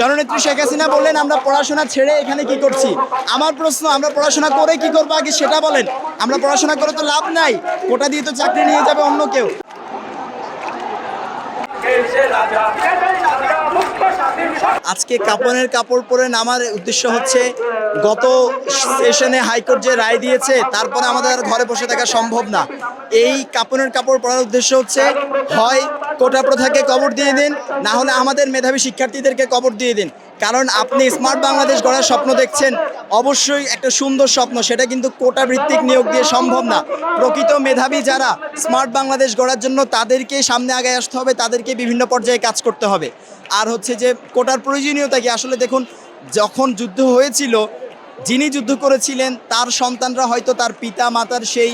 জননেত্রী শেখ হাসিনা বললেন, আমরা পড়াশোনা ছেড়ে এখানে কি করছি? আমার প্রশ্ন, আমরা পড়াশোনা করে কি করব? আগে সেটা বলেন। আমরা পড়াশোনা করে তো লাভ নাই, কোটা দিয়ে তো চাকরি নিয়ে যাবে অন্য কেউ। আজকে কাপনের কাপড় পরে নামার উদ্দেশ্য হচ্ছে, গত সেশনে হাইকোর্ট যে রায় দিয়েছে, তারপরে আমাদের ঘরে বসে থাকা সম্ভব না। এই কাপনের কাপড় পরার উদ্দেশ্য হচ্ছে, হয় কোটা প্রথাকে কবর দিয়ে দিন, না হলে আমাদের মেধাবী শিক্ষার্থীদেরকে কবর দিয়ে দিন। কারণ আপনি স্মার্ট বাংলাদেশ গড়ার স্বপ্ন দেখছেন, অবশ্যই একটা সুন্দর স্বপ্ন, সেটা কিন্তু কোটা ভিত্তিক নিয়োগ দিয়ে সম্ভব না। প্রকৃত মেধাবী যারা স্মার্ট বাংলাদেশ গড়ার জন্য তাদেরকে সামনে আগে আসতে হবে, তাদেরকে বিভিন্ন পর্যায়ে কাজ করতে হবে। আর হচ্ছে যে, কোটার প্রয়োজনীয়তা কি? আসলে দেখুন, যখন যুদ্ধ হয়েছিল, যিনি যুদ্ধ করেছিলেন, তার সন্তানরা হয়তো তার পিতা মাতার সেই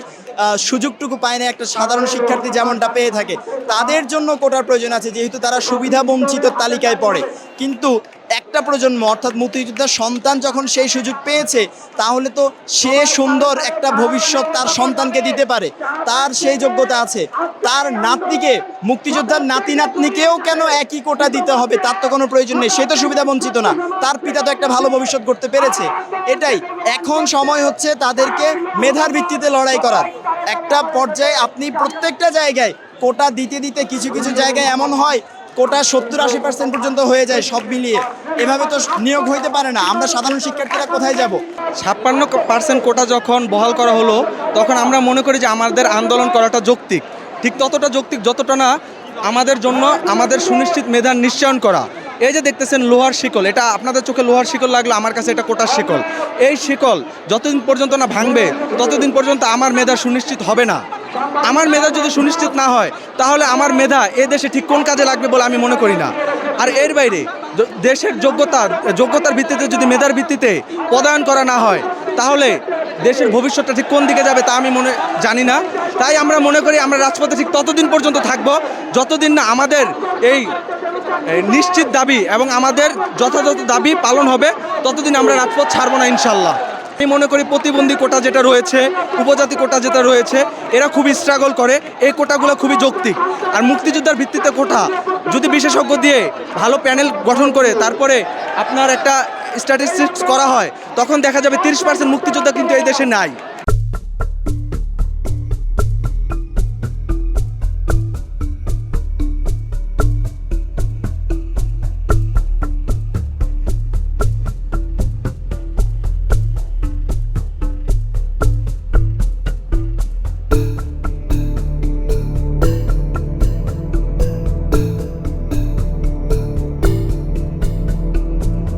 সুযোগটুকু পায় না একটা সাধারণ শিক্ষার্থী যেমনটা পেয়ে থাকে। তাদের জন্য কোটার প্রয়োজন আছে, যেহেতু তারা সুবিধা বঞ্চিত তালিকায় পড়ে। কিন্তু একটা প্রজন্ম, অর্থাৎ মুক্তিযোদ্ধার সন্তান যখন সেই সুযোগ পেয়েছে, তাহলে তো সে সুন্দর একটা ভবিষ্যৎ তার সন্তানকে দিতে পারে। তার সেই যোগ্যতা আছে। তার নাতনিকে, মুক্তিযোদ্ধার নাতি নাতনিকেও কেন একই কোটা দিতে হবে? তার তো কোনো প্রয়োজন নেই। সে তো সুবিধা বঞ্চিত না। তার পিতা তো একটা ভালো ভবিষ্যৎ করতে পেরেছে। এটাই। এখন সময় হচ্ছে তাদেরকে মেধার ভিত্তিতে লড়াই করার। একটা পর্যায়ে আপনি প্রত্যেকটা জায়গায় কোটা দিতে দিতে কিছু কিছু জায়গায় এমন হয় কোটা সত্তর আশি পার্সেন্ট পর্যন্ত হয়ে যায় সব মিলিয়ে। এভাবে তো নিয়োগ হইতে পারে না। আমরা সাধারণ শিক্ষার্থীরা কোথায় যাব? ছাপ্পান্ন পার্সেন্ট কোটা যখন বহাল করা হলো, তখন আমরা মনে করি যে আমাদের আন্দোলন করাটা যৌক্তিক। ঠিক ততটা যৌক্তিক যতটা না, আমাদের জন্য আমাদের সুনিশ্চিত মেধার নিশ্চয়ন করা। এই যে দেখতেছেন লোহার শিকল, এটা আপনাদের চোখে লোহার শিকল লাগল আমার কাছে এটা কোটার শিকল। এই শিকল যতদিন পর্যন্ত না ভাঙবে, ততদিন পর্যন্ত আমার মেধা সুনিশ্চিত হবে না। আমার মেধা যদি সুনিশ্চিত না হয়, তাহলে আমার মেধা এ দেশে ঠিক কোন কাজে লাগবে বলে আমি মনে করি না। আর এর বাইরে দেশের যোগ্যতা যোগ্যতার ভিত্তিতে যদি মেধার ভিত্তিতে পদায়ন করা না হয়, তাহলে দেশের ভবিষ্যৎটা ঠিক কোন দিকে যাবে তা আমি মনে, জানি না। তাই আমরা মনে করি আমরা রাজপথে ঠিক ততদিন পর্যন্ত থাকব, যতদিন না আমাদের এই নিশ্চিত দাবি এবং আমাদের যথাযথ দাবি পালন হবে, ততদিন আমরা রাজপথ ছাড়বো না ইনশাল্লাহ আমি মনে করি প্রতিবন্ধী কোটা যেটা রয়েছে, উপজাতি কোটা যেটা রয়েছে, এরা খুবই স্ট্রাগল করে। এই কোটাগুলো খুবই যৌক্তিক। আর মুক্তিযোদ্ধার ভিত্তিতে কোটা, যদি বিশেষজ্ঞ দিয়ে ভালো প্যানেল গঠন করে, তারপরে আপনার একটা স্ট্যাটিস্টিক্স করা হয়, তখন দেখা যাবে তিরিশ পার্সেন্ট মুক্তিযোদ্ধা কিন্তু এই দেশে নাই।